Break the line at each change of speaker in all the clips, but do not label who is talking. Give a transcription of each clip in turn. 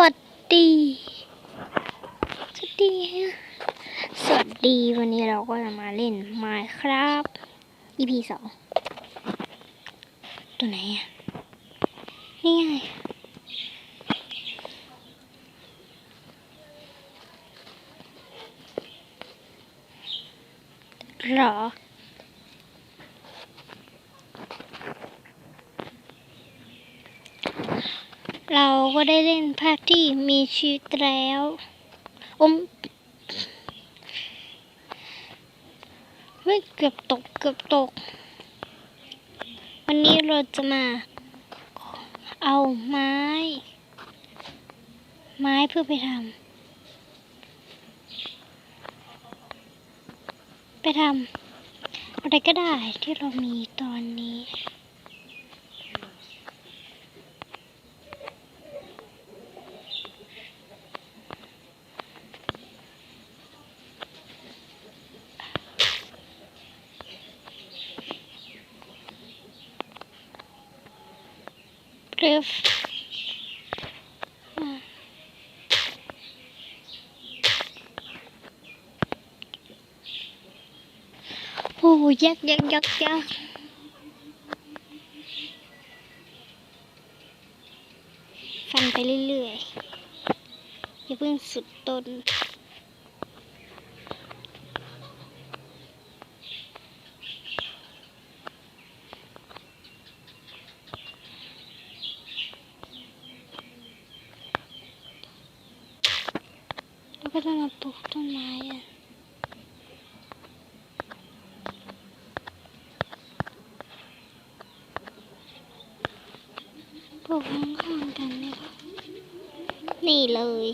วัสดี สวัสดีสวัสดีวันนี้เราก็จะมาเล่น Minecraft EP สองตัวไหนอะ นี่ไงเหรอ เราก็ได้เล่นภาคที่มีชีวิตแล้วอมเฮ้ยเกือบตกเกือบตก วันนี้เราจะมา เอาไม้ ไม้เพื่อไปทำไปทำอะไรก็ได้ที่เรามีตอนนี้ เรียบโอ้ยักยักยักยักฟันไปเรื่อยๆอย่าเพิ่งสุดต้น็ต้องมาปลูกต้นไม้อะปลูกข้างๆกันนี่ค่ะนี่เลย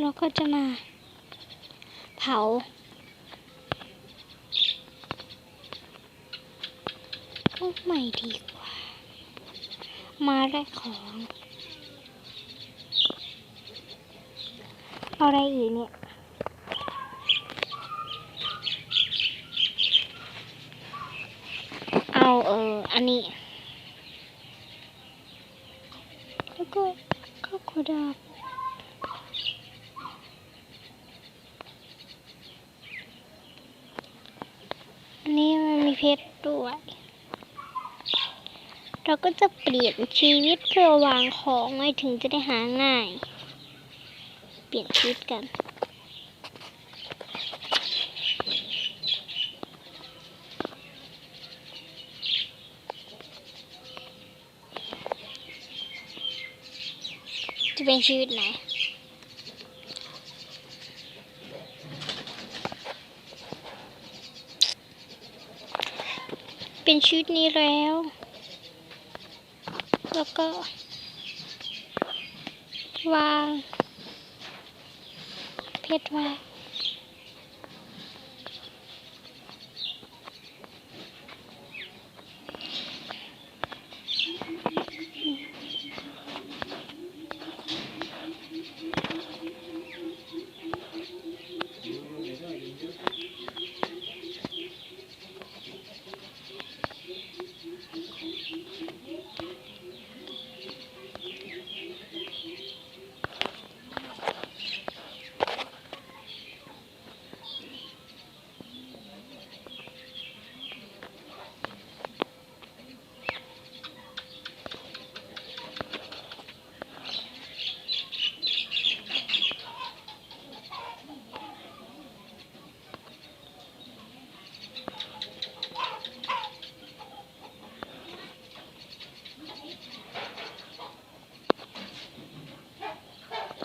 เราก็จะมา เผาพวกใหม่ดีกว่า มาได้ของอาอะไรอีกเนี่ยเอาเออ อันนี้ แล้วก็ข้าวโคดาบ อันนี้มันมีเพชรด้ วย เราก็จะเปลี่ยนชีวิตเพื่อวางของไว้ถึงจะได้หาง่าย เปลี่ยนชีวิตกันจะเป็นชีวิตไหน เป็นชุดนี้แล้ว แล้วก็ วาง เพชรไว้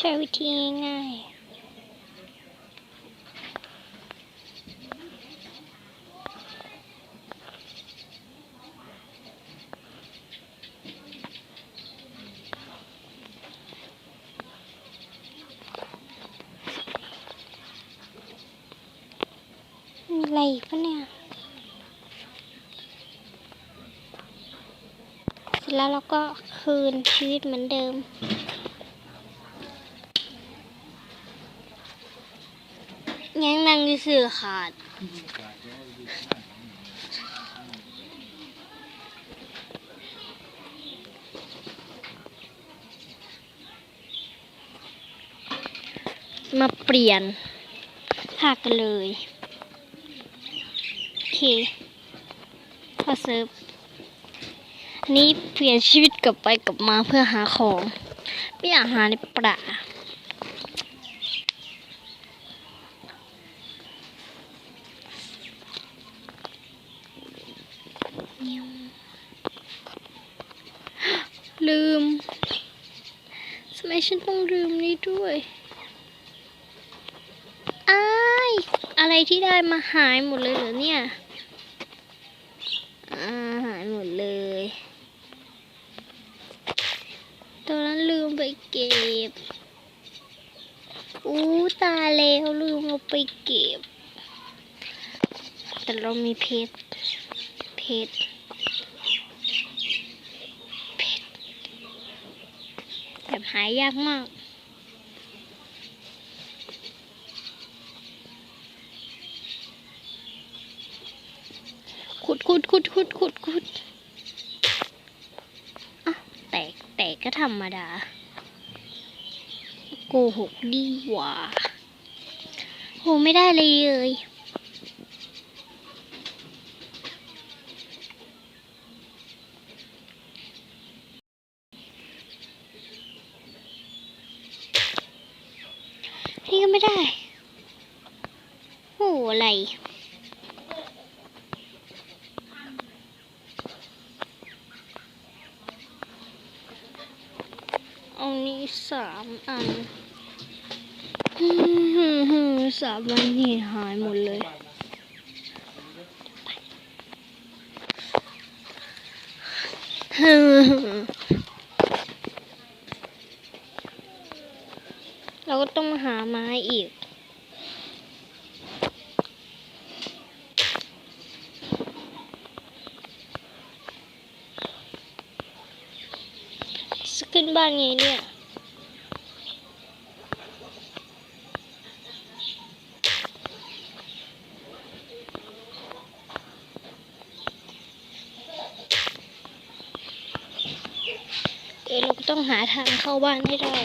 ช้วิธีง่ายอะไรกปะเนี่ย เสร็จแล้วเราก็คืนชีวิตเหมือนเดิม ยังนั่งซื่อขาด มาเปลี่ยนภาคกันเลย โอเคพอเซิร์ฟอันนี้เปลี่ยนชีวิตกลับไปกลับมาเพื่อหาของ ไม่อยากหาในป่า ไมฉันต้องลืมนี้ด้วยอ้ายอะไรที่ได้มาหายหมดเลยเหรอเนี่ยอาหายหมดเลย ตอนนั้นลืมไปเก็บ อู้ตาแล้วลืมเอาไปเก็บ แต่เรามีเพชร เพชร เพชร แบบหายยากมาก ขุดขุดขุดขุดขุดขุดอะแตกแตกก็ธรรมดา โกหกดีกว่าโหไม่ได้เลย นี่ก็ไม่ได้โหอะไรเอานี้สามอันสามอันนี่หายหมดเลยฮึ่มเรา ก็ต้องหาไม้อีก จะขึ้นบ้านไงเนี่ยเดี๋ยวเราก็ต้องหาทางเข้าบ้านให้ได้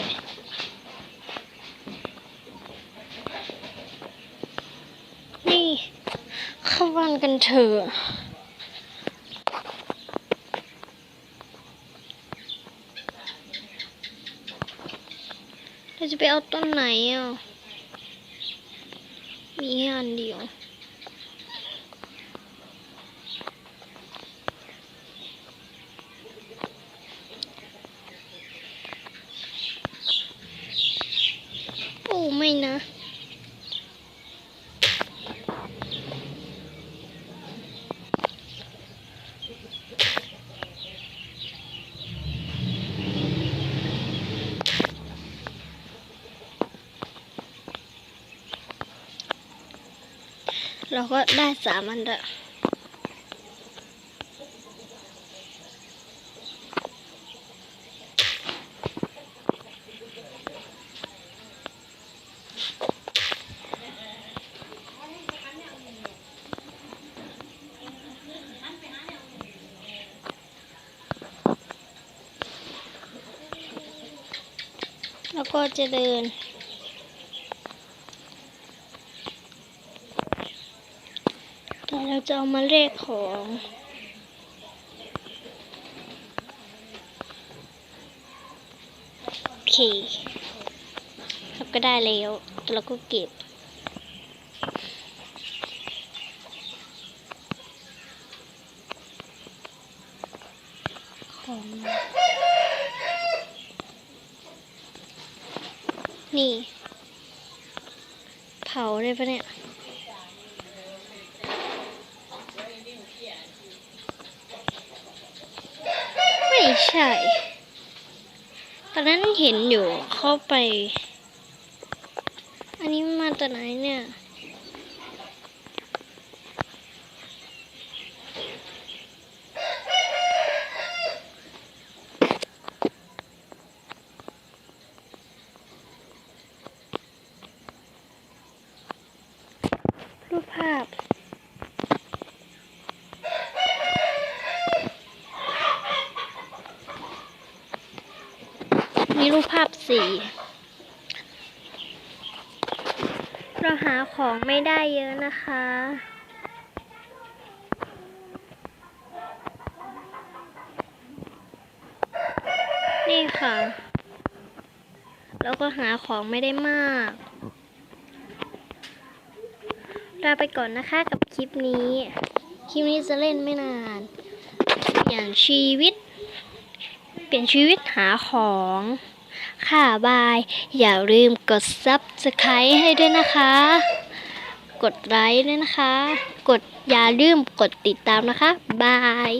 นี่ เข้าบ้านกันเถอะเราจะไปเอาต้นไหนอะ มีแค่อันเดียวโอ้ไม่นะ เราก็ได้สามอันละแล้วก็จะเดิน เดี๋ยวเรา จะเอามาเลขของโอเคเราก็ได้แล้วแล้วเราก็เก็บ ของ นี่ เผาได้ปะเนี่ย ไม่ ใช่ ตอนนั้นเห็นอยู่เข้าไป อันนี้มาจากไหนเนี่ย มี รูปภาพสีเราหาของไม่ได้เยอะนะคะ นี่ค่ะ แล้วก็หาของไม่ได้มากลาไปก่อนนะคะกับคลิปนี้ คลิปนี้จะเล่นไม่นานอย่างชีวิต เปลี่ยนชีวิตหาของ ค่ะบาย อย่าลืมกด subscribe ให้ด้วยนะคะ กดไลค์ด้วยนะคะ กดอย่าลืมกดติดตามนะคะ บาย